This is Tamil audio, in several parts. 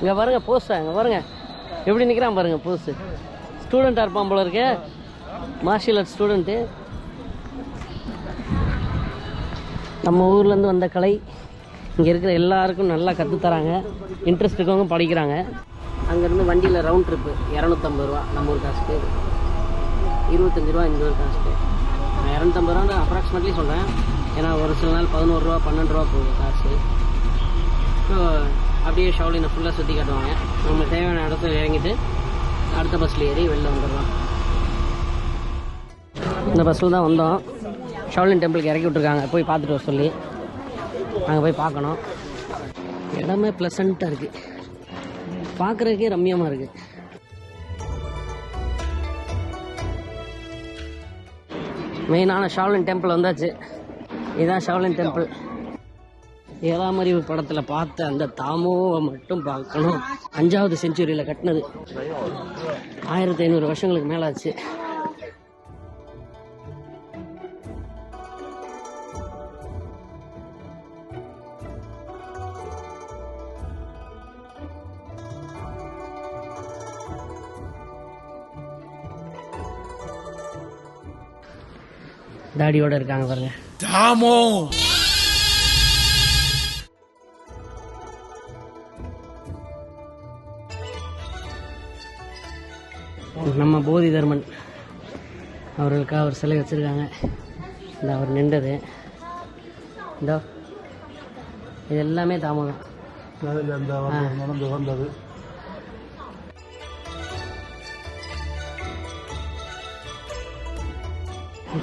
இங்கே பாருங்க போஸ்டா இங்கே பாருங்க. எப்படி நிற்கிறான் பாருங்க போஸ்ட் ஸ்டூடெண்ட்டாக இருப்பான் போல இருக்கு. மார்ஷியல் ஆர்ட் ஸ்டூடெண்ட்டு நம்ம ஊர்லேருந்து வந்த கலை இங்கே இருக்கிற எல்லாருக்கும் நல்லா கற்றுத் தராங்க இன்ட்ரெஸ்ட் இருக்கவங்க படிக்கிறாங்க. அங்கேருந்து வண்டியில் ரவுண்ட் ட்ரிப்பு இரநூத்தம்பது ரூபா. நம்ம ஊர் காசுக்கு இருபத்தஞ்சி ரூபா இந்த ஊர் காசுக்கு நான் இரநூத்தம்பது ரூபான்னு அப்ராக்சிமேட்லி சொல்கிறேன் ஏன்னா ஒரு சில நாள் பதினோரு ரூபா பன்னெண்டு ரூபா போகுது காசு. ஸோ அப்படியே ஷவுலினை ஃபுல்லாக சுற்றி காட்டுவாங்க. நம்ம தேவையான இடத்துல இறங்கிட்டு அடுத்த பஸ்ஸில் ஏறி வெளில வந்துடலாம். இந்த பஸ்ஸில் தான் வந்தோம். ஷவுலின் டெம்பிளுக்கு இறக்கி விட்ருக்காங்க போய் பார்த்துட்டு வர சொல்லி. நாங்கள் போய் பார்க்கணும். இடமே ப்ளசண்ட்டாக இருக்குது பார்க்குறதுக்கே ரம்மியமாக இருக்குது மெயினான ஷாவ்லின் டெம்பிள் வந்தாச்சு. இதுதான் ஷாவ்லின் டெம்பிள் ஏழாம் அறிவு படத்தில் பார்த்த அந்த தாமோவை மட்டும் பார்க்கணும். அஞ்சாவது செஞ்சுரியில் கட்டினது. ஆயிரத்தி ஐநூறு வருஷங்களுக்கு மேலே ஆச்சு தாடியோட இருக்காங்க பாருங்க. தாமோ! நம்ம போதி தர்மன் அவர்களுக்காக ஒரு சிலை வச்சுருக்காங்க. இந்த அவர் நின்றது. இந்த. இது எல்லாமே தாமதம். நடந்து வந்தது.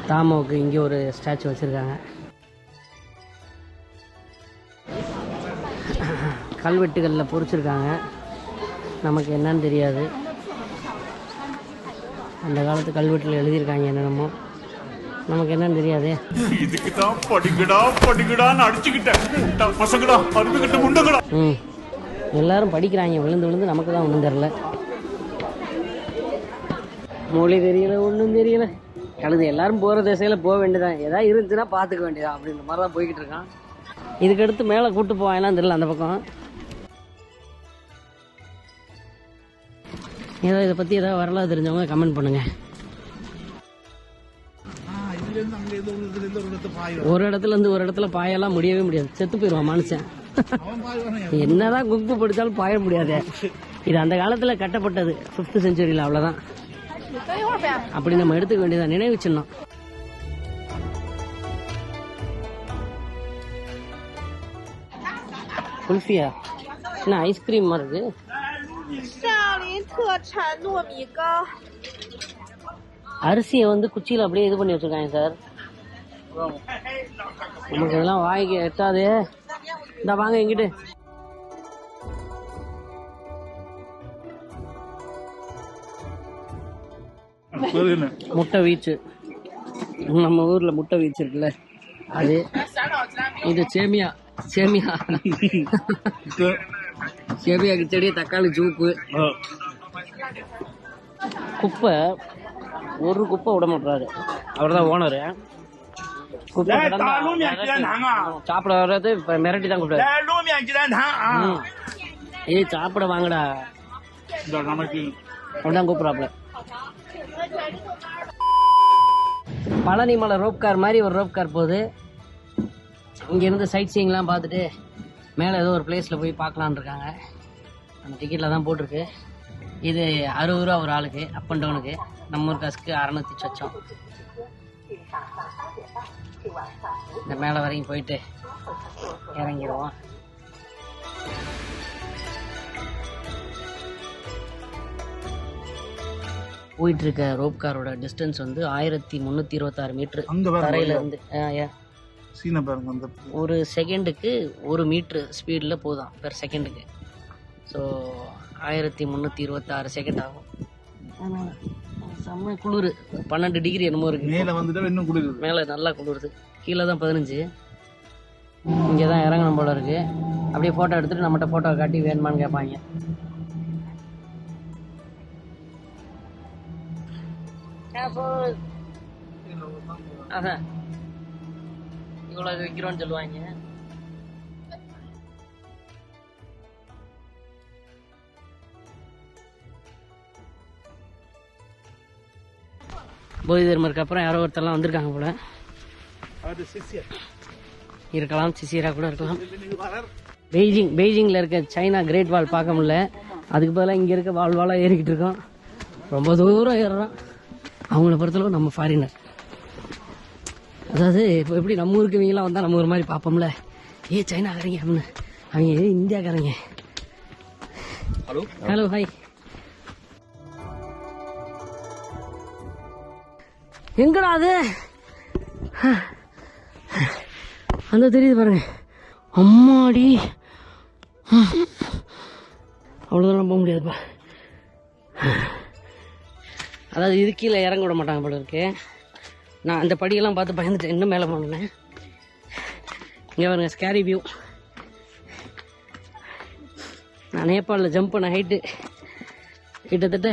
தாமாவுக்கு இங்கே ஒரு ஸ்டாச்சு வச்சுருக்காங்க. கல்வெட்டுகளில் பொறிச்சிருக்காங்க. நமக்கு என்னன்னு தெரியாது. அந்த காலத்து கல்வெட்டில் எழுதியிருக்காங்க என்னென்னமோ. நமக்கு என்னன்னு தெரியாதே. இதுக்கு தான் படிக்கடா படிக்கடான்னு அடிச்சுக்கிட்டேன். முட்டா பசங்கடா அருமைக்கிட்ட முண்டங்கடா. ம். எல்லாரும் படிக்கிறாங்க விழுந்து விழுந்து நமக்கு தான் ஒன்றும் தெரில மொழி தெரியல ஒன்றும் தெரியல. கழுது எல்லாரும் போகிற திசையில் போக வேண்டியதான் ஏதாவது இருந்துச்சுன்னா பார்த்துக்க வேண்டியதான் அப்படின்ற மாதிரி தான் போய்கிட்டு இருக்கான். இதுக்கடுத்து மேலே கூட்டு போவாங்கலாம் தெரியல அந்த பக்கம். ஏதோ இதை பற்றி ஏதாவது வரலாறு தெரிஞ்சவங்க கமெண்ட் பண்ணுங்க. ஒரு இடத்துல இருந்து ஒரு இடத்துல பாயெல்லாம் முடியவே முடியாது. செத்து போயிடுவான் மனுஷன். என்னதான் குங்கு படிச்சாலும் பாய முடியாது. இது அந்த காலத்துல கட்டப்பட்டது. ஃபிஃப்த் செஞ்சுரியில் அவ்வளவுதான். அப்படி நம்ம எடுத்துக்க வேண்டியதான் நினைவு சின்னம். குல்ஃபியா? என்ன ஐஸ்கிரீம் மாதிரி இருக்கு? 夏林特产糯米糕， அரிசியை வந்து குச்சியில் அப்படியே இது பண்ணி வச்சிருக்காங்க சார் நமக்கு இதெல்லாம் வாய்க்கு எட்டாது இந்த வாங்க எங்கிட்டு முட்டை வீச்சு நம்ம ஊர்ல முட்டை வீச்சு இருக்குல்ல அது இது சேமியா சேமியா செடி கிச்சடி தக்காளி சூப்பு. குப்பை ஒரு குப்பை விட மாட்டுறாரு அவர் தான் ஓனரு சாப்பிட வர்றது மிரட்டி தான் கூப்பிடுறாரு ஏய் சாப்பிட வாங்கடா. அப்படிதான் கூப்பிடுறாப்ல பழனி மலை ரோப் கார் மாதிரி ஒரு ரோப் கார் போகுது. இங்கேருந்து சைட் சீயிங்லாம் பார்த்துட்டு மேலே ஏதோ ஒரு பிளேஸில் போய் பார்க்கலான் இருக்காங்க. அந்த டிக்கெட்ல தான் போட்டிருக்கு. இது அறுபது ரூபா ஒரு ஆளுக்கு அப் அண்ட் டவுனுக்கு நம்ம ஊர் காசுக்கு அறநூத்தி சொச்சம். இந்த மேலே வரைக்கும் போயிட்டு இறங்கிடுவோம் போயிட்டு இருக்க ரோப் காரோட டிஸ்டன்ஸ் வந்து ஆயிரத்தி முந்நூற்றி இருபத்தாறு மீட்ரு. தரையில இருந்து ஆ, ஏ. சீனை பாருங்க அந்த ஒரு செகண்டுக்கு ஒரு மீட்ரு ஸ்பீடில் போதாம் பெர் செகண்டுக்கு ஸோ ஆயிரத்தி முந்நூற்றி இருபத்தாறு செகண்ட் ஆகும். செம்ம குளிர். பன்னெண்டு டிகிரி என்னமோ இருக்கு. மேல வந்துட்டு இன்னும் குளிருது. மேலே நல்லா குளிருது. கீழே தான் பதினஞ்சு. இங்கே தான் இறங்கணும் போல இருக்கு. அப்படியே ஃபோட்டோ எடுத்துட்டு நம்மகிட்ட ஃபோட்டோ காட்டி வேணுமான்னு கேட்பாங்க. அதான். இவ்வளோ விற்கிறோன்னு சொல்லுவாங்க. போதி தர்மருக்கு அப்புறம் யாரோ ஒருத்தர்லாம் வந்திருக்காங்க போல. இருக்கலாம் சிசியரா கூட இருக்கலாம். பெய்ஜிங் பெய்ஜிங்கில் இருக்க சைனா கிரேட் வால் பார்க்க முடியல. அதுக்கு பதிலாக இங்கே இருக்க வால் வாலாக ஏறிக்கிட்டு இருக்கோம். ரொம்ப தூரம் ஏறுறோம். அவங்கள பொறுத்தளவு நம்ம ஃபாரினர் அதாவது இப்போ எப்படி நம்ம ஊருக்கு இவங்கெல்லாம் வந்தால் நம்ம ஒரு மாதிரி பார்ப்போம்ல. ஏ சைனாக்காரங்க அப்படின்னு. அவங்க ஏ இந்தியாக்காரங்க. ஹலோ. Hello hi. எங்கடா அது? அந்த தெரியுது பாருங்க. அம்மாடி. அவ்வளோதான் போக முடியாதுப்பா. அதாவது இது கீழே இறங்க விட மாட்டாங்க போல இருக்கு. நான் அந்த படியெல்லாம் பார்த்து பயந்துட்டேன். இன்னும் மேலே போனேன் இங்கே பாருங்க ஸ்கேரி வியூ நான் நேபாளில் ஜம்ப் பண்ண ஹைட்டு கிட்டத்தட்ட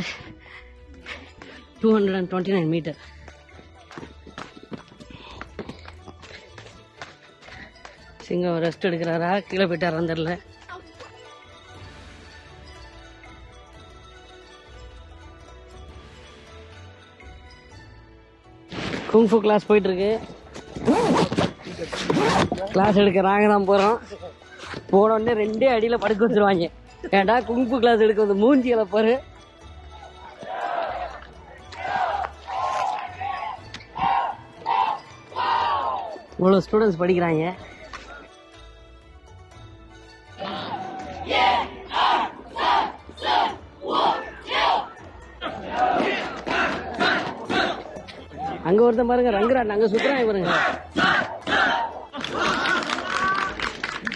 two hundred and twenty nine metre சிங்கம் ரெஸ்ட் எடுக்கிறாரா? கீழே போயிட்டாரான்னு தெரில குங்ஃபு கிளாஸ் போயிட்டு இருக்கு கிளாஸ் எடுக்க நாங்கள் தான் போகிறோம் போன உடனே ரெண்டே அடியில் படுக்க வச்சிருவாங்க. ஏன்டா குங்ஃபு கிளாஸ் எடுக்க வந்து மூஞ்சி பாரு. இவ்வளோ ஸ்டூடெண்ட்ஸ் படிக்கிறாங்க. ஒருத்தன் பாருங்க ரங்கராட் அங்க சுத்துறாங்க பாருங்க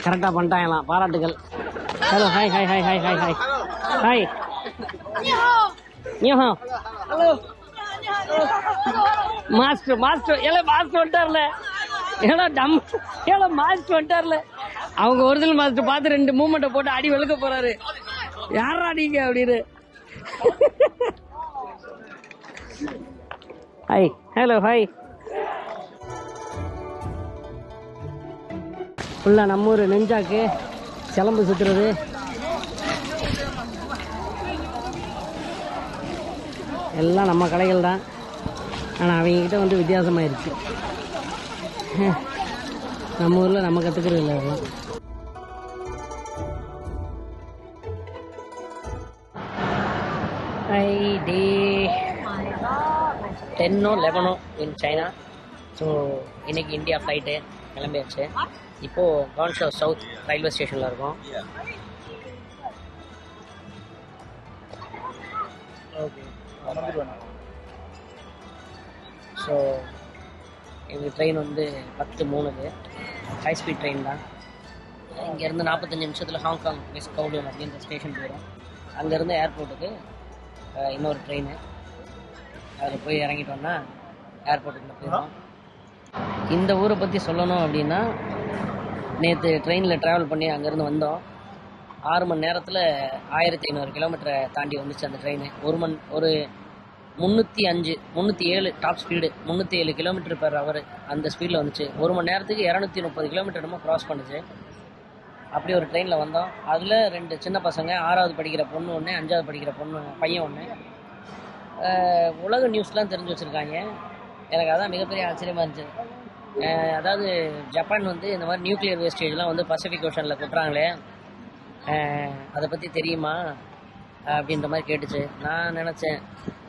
கரெக்டா பண்ணிட்டாங்களாம் பாராட்டுகள். Hello hi hi hi hi hi hi hi நீ ஹலோ மாஸ்டர் மாஸ்டர் ஏல மாஸ்டர் வந்துட்டார்ல. ஏடா டம் ஏல மாஸ்டர் வந்துட்டார்ல. அவங்க ஒரிஜினல் மாஸ்டர் பார்த்து ரெண்டு மூமெண்ட்டை போட்டு அடி வெளுக்க போறாரு. யாரா நீங்க அப்படின்னு. ஹாய் ஹலோ ஹாய் ஃபுல்லாக நம்ம ஊர் நெஞ்சாக்கு சிலம்பு சுற்றுறது எல்லாம் நம்ம கடைகள் தான். ஆனால் அவங்கக்கிட்ட வந்து வித்தியாசமாக இருக்குது நம்ம ஊரில் நம்ம கற்றுக்கிறது இல்லை அதெல்லாம். ஐ டே டென்னோ லெவனோ இன் சைனா ஸோ இன்னைக்கு இந்தியா ஃப்ளைட்டு கிளம்பியாச்சு. இப்போது கான்ஷோ சவுத் ரயில்வே ஸ்டேஷனில் இருக்கோம். ஸோ எங்கள் ட்ரெயின் வந்து பத்து மூணுது ஹை ஸ்பீட் ட்ரெயின் தான். இங்கேருந்து நாற்பத்தஞ்சு நிமிஷத்தில் ஹாங்காங் வெஸ்ட் கவுலூன் அப்படின்ற ஸ்டேஷன் போயிடும். அங்கேருந்து ஏர்போர்ட்டுக்கு இன்னொரு ட்ரெயின் அதில் போய் இறங்கிட்டோன்னா ஏர்போர்ட்டுக்கு போயிடும் இந்த ஊரை பற்றி சொல்லணும் அப்படின்னா நேற்று ட்ரெயினில் ட்ராவல் பண்ணி அங்கேருந்து வந்தோம். ஆறு மணி நேரத்தில் ஆயிரத்தி ஐநூறு கிலோமீட்டரை தாண்டி வந்துச்சு அந்த ட்ரெயின் ஒரு மண் ஒரு முந்நூற்றி அஞ்சு முந்நூற்றி ஏழு டாப் ஸ்பீடு முந்நூற்றி ஏழு கிலோமீட்டர் பெர் ஹவர் அந்த ஸ்பீடில் வந்துச்சு. ஒரு மணி நேரத்துக்கு இரநூத்தி முப்பது கிலோமீட்டர் நம்ம க்ராஸ் பண்ணுச்சு. அப்படி ஒரு ட்ரெயினில் வந்தோம். அதில் ரெண்டு சின்ன பசங்க ஆறாவது படிக்கிற பொண்ணு ஒன்று அஞ்சாவது படிக்கிற பொண்ணு பையன் ஒன்று உலக நியூஸ்லாம் தெரிஞ்சு வச்சுருக்காங்க. எனக்கு அதான் மிகப்பெரிய ஆச்சரியமாக இருந்துச்சு. அதாவது ஜப்பான் வந்து இந்த மாதிரி நியூக்ளியர் வேஸ்டேஜ்லாம் வந்து பசிபிக் ஓஷனில் கொட்டுறாங்களே. அதை பற்றி தெரியுமா? அப்படின்ற மாதிரி கேட்டுச்சு. நான் நினச்சேன்.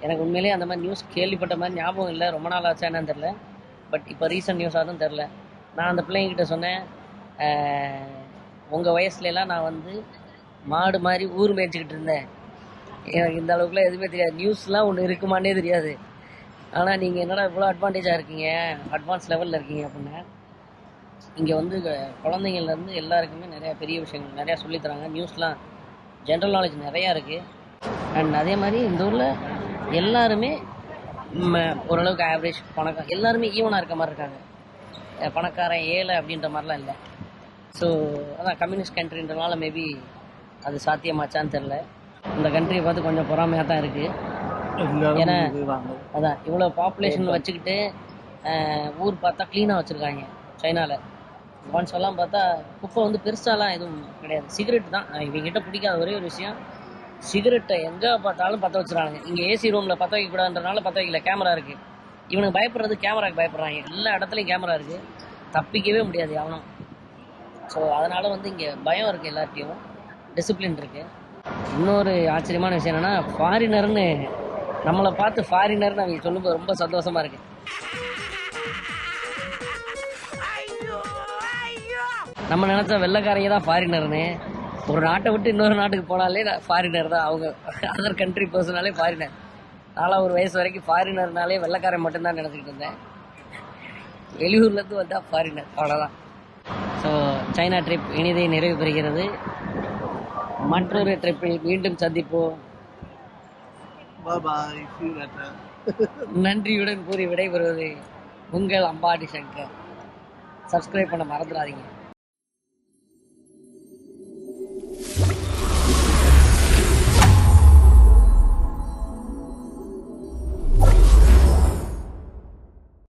எனக்கு உண்மையிலேயே அந்த மாதிரி நியூஸ் கேள்விப்பட்ட மாதிரி ஞாபகம் இல்லை. ரொம்ப நாள் ஆச்சா என்னன்னு தெரில பட் இப்போ ரீசன்ட் நியூஸாக தான் தெரில நான் அந்த பிள்ளைங்கிட்ட சொன்னேன் உங்கள் வயசுலலாம் நான் வந்து மாடு மாதிரி ஊர் மேய்ச்சிக்கிட்டு இருந்தேன். எனக்கு இந்த அளவுக்குலாம் எதுவுமே தெரியாது. நியூஸ்லாம் ஒன்று இருக்குமானே தெரியாது. ஆனால் நீங்கள் என்னடா இவ்வளோ அட்வான்டேஜாக இருக்கீங்க? அட்வான்ஸ் லெவலில் இருக்கீங்க அப்படின்னு. இங்கே வந்து குழந்தைங்கள்லேருந்து எல்லாருக்குமே நிறையா பெரிய விஷயங்கள் நிறையா சொல்லித் தராங்க நியூஸ்லாம் ஜென்ரல் நாலேஜ் நிறையா இருக்குது அண்ட் அதே மாதிரி இந்த ஊரில் எல்லாருமே ஓரளவுக்கு ஆவரேஜ் பணக்கார எல்லாருமே ஈவனாக இருக்க மாதிரி இருக்காங்க. பணக்காரன் ஏழை அப்படின்ற மாதிரிலாம் இல்லை. ஸோ அதான் கம்யூனிஸ்ட் கண்ட்ரின்றனால மேபி அது சாத்தியமாச்சான்னு தெரில இந்த கண்ட்ரியை பார்த்து கொஞ்சம் பொறாமையாக தான் இருக்குது ஏன்னா அதான் இவ்வளோ பாப்புலேஷன் வச்சுக்கிட்டு ஊர் பார்த்தா க்ளீனாக வச்சுருக்காங்க சைனாவில் ஒன்ஸ் எல்லாம் பார்த்தா குப்பை வந்து பெருசாலாம் எதுவும் கிடையாது. சிகரெட் தான். இவங்ககிட்ட பிடிக்காத ஒரே ஒரு விஷயம் சிகரெட்டை எங்கே பார்த்தாலும் பற்ற வச்சுறாங்க. இங்கே ஏசி ரூமில் பற்ற வைக்கக்கூடாதுன்றனால பற்ற வைக்கல. கேமரா இருக்குது இவனுக்கு பயப்படுறது கேமராக்கு பயப்படுறாங்க. எல்லா இடத்துலையும் கேமரா இருக்குது தப்பிக்கவே முடியாது எவனும். ஸோ அதனால் வந்து இங்கே பயம் இருக்குது எல்லார்ட்டையும் டிசிப்ளின் இருக்குது இன்னொரு ஆச்சரியமான விஷயம் என்னென்னா ஃபாரினர்னு நம்மளை பார்த்து ஃபாரினர்னு அவங்க சொல்லும்போது ரொம்ப சந்தோஷமாக இருக்குது நம்ம நினச்ச வெள்ளைக்காரங்க தான் ஃபாரினர்னு ஒரு நாட்டை விட்டு இன்னொரு நாட்டுக்கு போனாலே ஃபாரினர் தான். அவங்க அதர் கண்ட்ரி பர்சனாலே ஃபாரினர் நாலாம் ஒரு வயசு வரைக்கும் ஃபாரினர்னாலே வெள்ளைக்காரன் மட்டும்தான் நினச்சிக்கிட்டு இருந்தேன். வெளியூர்லேருந்து வந்தால் ஃபாரினர் அவ்வளோதான் ஸோ சைனா ட்ரிப் இனிதே நிறைவு பெறுகிறது. மற்றொரு ட்ரிப்பில் மீண்டும் சந்திப்போம். நன்றியுடன் கூறி விடைபெறுவது உங்கள் அம்பாடி சங்கர். சப்ஸ்கிரைப் பண்ண மறந்துடாதீங்க.